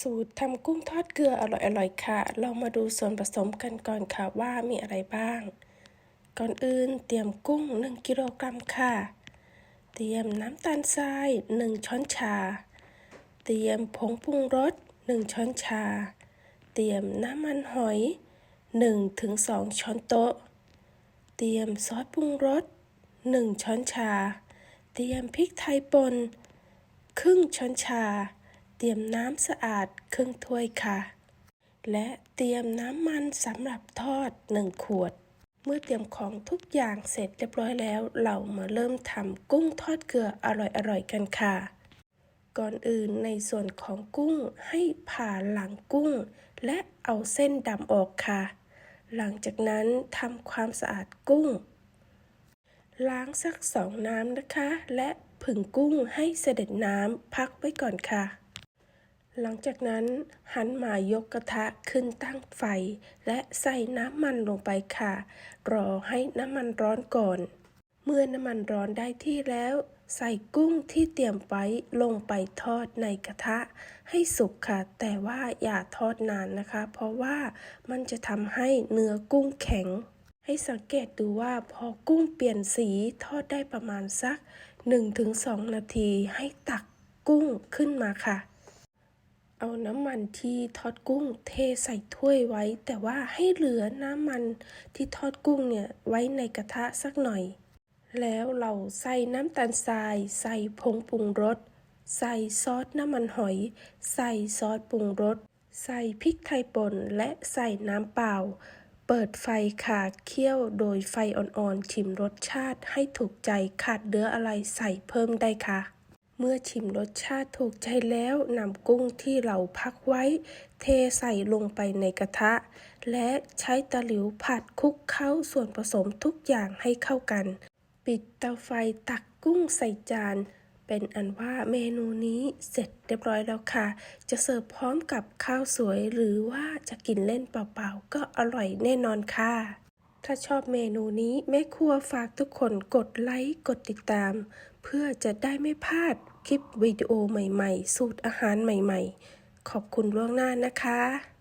สูตรทำกุ้งทอดเกลืออร่อยๆค่ะ เรามาดูส่วนผสมกันก่อนค่ะว่ามีอะไรบ้าง ก่อนอื่นเตรียมกุ้ง 1 กิโลกรัมค่ะ เตรียมน้ำตาลทราย 1 ช้อนชา เตรียมผงปรุงรส 1 ช้อนชา เตรียมน้ำมันหอย 1-2 ช้อนโต๊ะ เตรียมซอสปรุงรส 1 ช้อนชา เตรียมพริกไทยป่นครึ่งช้อนชา รียมน้ำสะอาดครึ่งถ้วยค่ะ และเตรียมน้ำมันสำหรับทอด 1 ขวด เมื่อเตรียมของทุกอย่างเสร็จเรียบร้อยแล้ว เรามาเริ่มทำกุ้งทอดเกลืออร่อยๆกันค่ะ ก่อนอื่นในส่วนของกุ้งให้ผ่าหลังกุ้ง และเอาเส้นดำออกค่ะ หลังจากนั้นทำความสะอาดกุ้ง ล้างสักสองน้ำนะคะ และผึ่งกุ้งให้เสด็จน้ำพักไว้ก่อนค่ะ หลังจากนั้นหันมายกกระทะขึ้นตั้งไฟ และใส่น้ำมันลงไปค่ะ รอให้น้ำมันร้อนก่อน เมื่อน้ำมันร้อนได้ที่แล้ว ใส่กุ้งที่เตรียมไว้ลงไปทอดในกระทะ ให้สุกค่ะ แต่ว่าอย่าทอดนานนะคะ เพราะว่ามันจะทำให้เนื้อกุ้งแข็ง ให้สังเกตดูว่าพอกุ้งเปลี่ยนสีทอดได้ประมาณสัก 1-2 นาทีให้ตักกุ้งขึ้นมาค่ะ เอาน้ำมันที่ทอดกุ้งเทใส่ถ้วยไว้ แต่ว่าให้เหลือน้ำมันที่ทอดกุ้งเนี่ยไว้ในกระทะสักหน่อย แล้วเราใส่น้ำตาลทราย ใส่ผงปรุงรส ใส่ซอสน้ำมันหอย ใส่ซอสปรุงรส ใส่พริกไทยป่นและใส่น้ำเปล่า เปิดไฟค่ะเคี่ยวโดยไฟอ่อนๆชิมรสชาติให้ถูกใจขาดเนื้ออะไรใส่เพิ่มได้ค่ะ เมื่อชิมรสชาติถูกใจแล้วนำกุ้งที่เราพักไว้ เทใส่ลงไปในกระทะ และใช้ตะหลิวผัดคลุกเข้าส่วนผสมทุกอย่างให้เข้ากัน ปิดเตาไฟตักกุ้งใส่จาน เป็นอันว่าเมนูนี้เสร็จเรียบร้อยแล้วค่ะ จะเสิร์ฟพร้อมกับข้าวสวยหรือว่าจะกินเล่นเปล่าๆ ก็อร่อยแน่นอนค่ะ ถ้าชอบเมนูนี้แม่ครัวฝากทุกคนกดไลค์กดติดตาม เพื่อจะได้ไม่พลาดคลิปวิดีโอใหม่ๆ สูตรอาหารใหม่ๆ ขอบคุณล่วงหน้านะคะ